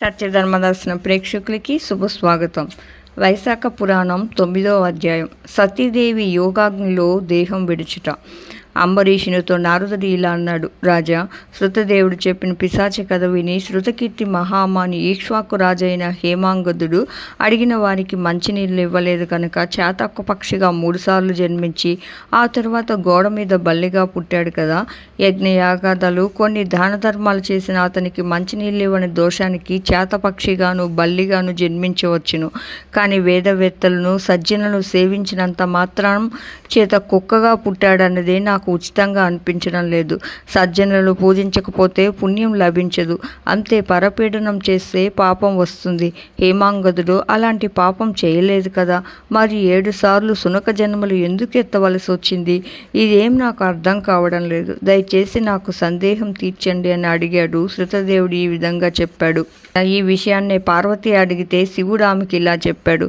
సత్యధర్మదర్శనం ప్రేక్షకులకి శుభస్వాగతం. వైశాఖ పురాణం తొమ్మిదవ అధ్యాయం. సతీదేవి యోగాగ్నిలో దేహం విడుచుట. అంబరీషునితో నారదుడు ఇలా అన్నాడు రాజా శృతదేవుడు చెప్పిన పిశాచ కథ విని శృతకీర్తి మహామాని ఈక్ష్వాకు రాజైన హేమాంగదుడు అడిగిన వారికి మంచినీళ్ళు ఇవ్వలేదు కనుక చేతక్క పక్షిగా మూడుసార్లు జన్మించి ఆ తర్వాత గోడ మీద బల్లిగా పుట్టాడు కదా. యజ్ఞయాగాదాలు కొన్ని దాన ధర్మాలు చేసిన అతనికి మంచినీళ్ళు ఇవ్వని దోషానికి చేతపక్షిగాను బల్లిగాను జన్మించవచ్చును. కానీ వేదవేత్తలను సజ్జనులను సేవించినంత మాత్రం చేత కుక్కగా పుట్టాడన్నదే నాకు ఉచితంగా అనిపించడం లేదు. సజ్జనులు పూజించకపోతే పుణ్యం లభించదు. అంతే పరపీడనం చేస్తే పాపం వస్తుంది. హేమాంగదుడు అలాంటి పాపం చేయలేదు కదా. మరి ఏడు సార్లు సునక జన్మలు ఎందుకు ఎత్తవలసి వచ్చింది? ఇదేం నాకు అర్థం కావడం లేదు. దయచేసి నాకు సందేహం తీర్చండి అని అడిగాడు. శృతదేవుడు ఈ విధంగా చెప్పాడు. ఈ విషయాన్ని పార్వతి అడిగితే శివుడు ఆమెకి ఇలా చెప్పాడు.